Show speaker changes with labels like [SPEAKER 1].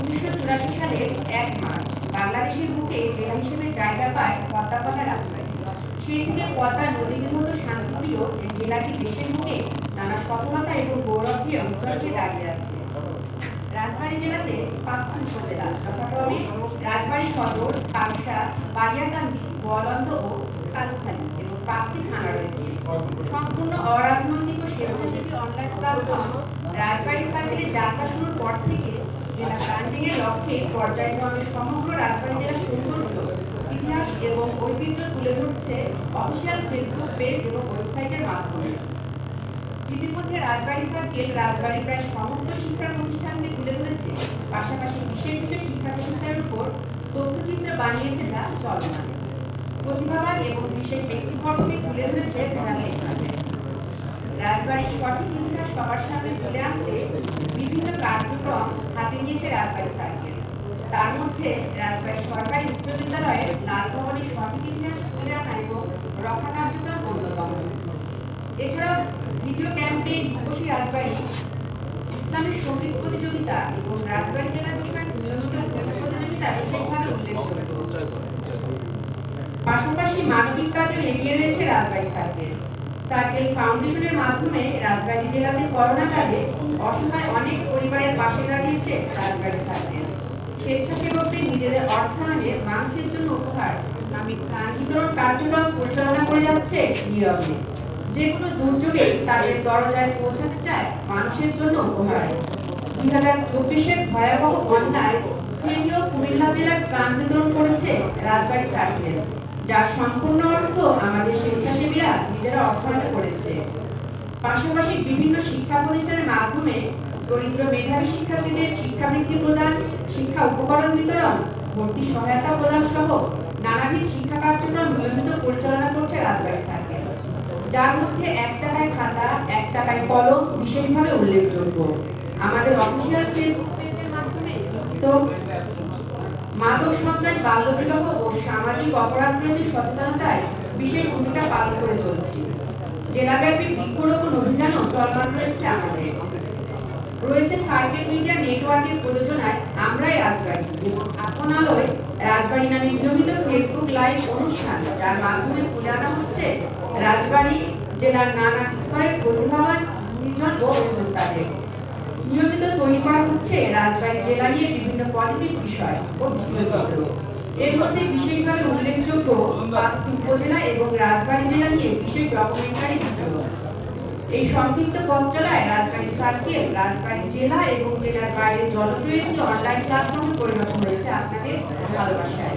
[SPEAKER 1] উনিশশো চুরাশি সালের দেশের বুকে নানা সফলতা এবং গৌরব দাঁড়িয়ে আছে রাজবাড়ী জেলাতে পাঁচটি উপজেলা সদর কামসা বালিয়াকান্দি, গোয়ালন্দ ও কালুখালী এবং পাঁচটি থানা সম্পূর্ণ অরাজনৈতিক স্বেচ্ছাসেবী অনলাইন প্ল্যাটফর্ম রাজবাড়ী সার্কেলে যাত্রা শুরুর পর থেকে জেলা ব্র্যান্ডিং এর লক্ষ্যে পর্যায়ক্রমে সমগ্র রাজবাড়ী জেলার সৌন্দর্য, ইতিহাস এবং ঐতিহ্য তুলে ধরছে অফিসিয়াল ফেসবুক পেজ এবং ওয়েবসাইটের মাধ্যমে। ইতিমধ্যে রাজবাড়ী সার্কেল রাজবাড়ির প্রায় সমস্ত শিক্ষা প্রতিষ্ঠানকে তুলে ধরেছে। পাশাপাশি বিশেষ বিশেষ শিক্ষা প্রতিষ্ঠানের উপর তথ্যচিত্র বানিয়েছে যা চলমান। প্রতিভাবান এবং বিশেষ ব্যক্তিবর্গকে তুলে ধরেছে ধারাবাহিকভাবে। রাজবাড়ির সঠিক ইতিহাস সবার সামনে তুলে আনতে বিভিন্ন কার্যক্রম হাতে নিয়েছে রাজবাড়ি সার্কেল। তার মধ্যে রাজবাড়ি সরকারি উচ্চ বিদ্যালয়ের লাল সঠিক ইতিহাস তুলে আনা এবং রক্ষা কার্যক্রম অন্যতম এছাড়াও ভিডিও ক্যাম্পেইন রূপসী রাজবাড়ি ইসলামের সংগীত প্রতিযোগিতা এবং রাজবাড়ি জেলা বিষয়ক প্রতিযোগিতা বিশেষভাবে উল্লেখযোগ্য পাশাপাশি মানবিক কাজেও এগিয়ে রয়েছে রাজবাড়ি সার্কেল। সার্কেল ফাউন্ডেশনের মাধ্যমে রাজবাড়ি জেলাতে করোনাকালে অসহায় অনেক পরিবারের পাশে দাঁড়িয়েছে রাজবাড়ি সার্কেল। স্বেচ্ছাসেবকদের নিজেদের অর্থায়নে মানুষের জন্য উপহার, নামে ত্রাণ বিতরণ কার্যক্রম পরিচালনা করে যাচ্ছে নীরবে। যে কোনো দুর্যোগে তাদের দরজায় পৌঁছাতে চায় মানুষের জন্য উপহার। দুই হাজার চব্বিশের ভয়াবহ বন্যায় কুমিল্লা জেলার ত্রাণ বিতরণ করেছে রাজবাড়ী সার্কেল। যার সম্পূর্ণ অর্থ আমাদের স্বেচ্ছাসেবীরা নিজেরা অর্থায়ন করেছে। পাশাপাশি বিভিন্ন শিক্ষা প্রতিষ্ঠানের মাধ্যমে দরিদ্র মেধাবী শিক্ষার্থীদের শিক্ষাবৃত্তি প্রদান, শিক্ষা উপকরণ বিতরণ, ভর্তি সহায়তা প্রদান সহ নানাবিধ শিক্ষা কার্যক্রম নিয়মিত পরিচালনা করছে রাজবাড়ী সার্কেল যার মধ্যে এক টাকায় খাতা, এক টাকায় কলম বিশেষভাবে উল্লেখযোগ্য। আমাদের অফিসিয়াল ফেসবুক পেজের মাধ্যমে লিখিত মাদক সন্ত্রাস, বাল্যবিবাহ ও সামাজিক অপরাধ বিরোধী সচেতনতায় বিশেষ ভূমিকা পালন করে চলছি। জেলাব্যাপী বৃক্ষরোপণ অভিযানও চলমান রয়েছে আমাদের। রয়েছে সার্কিট মিডিয়া নেটওয়ার্কের প্রযোজনায় আমরাই রাজবাড়ি। এবং আপন আলোয় রাজবাড়ি নামে নিয়মিত ফেসবুক লাইভ অনুষ্ঠান, যার মাধ্যমে তুলে আনা হচ্ছে রাজবাড়ি জেলার নানা স্তরের প্রতিভাবান নির্জন ও উদ্যোক্তাদের। নিয়মিত তৈরি করা হচ্ছে রাজবাড়ী জেলা নিয়ে বিভিন্ন পজিটিভ বিষয় ও এর মধ্যে বিশেষভাবে উল্লেখযোগ্য পাঁচটি উপজেলা এবং রাজবাড়ী জেলা নিয়ে বিশেষ ডকুমেন্টারি এই সংক্ষিপ্ত পথ রাজবাড়ী সার্কেল রাজবাড়ী জেলা এবং জেলার বাইরে জনপ্রিয় একটি অনলাইন প্ল্যাটফর্মে পরিণত হয়েছে আপনাদের ভালোবাসায়।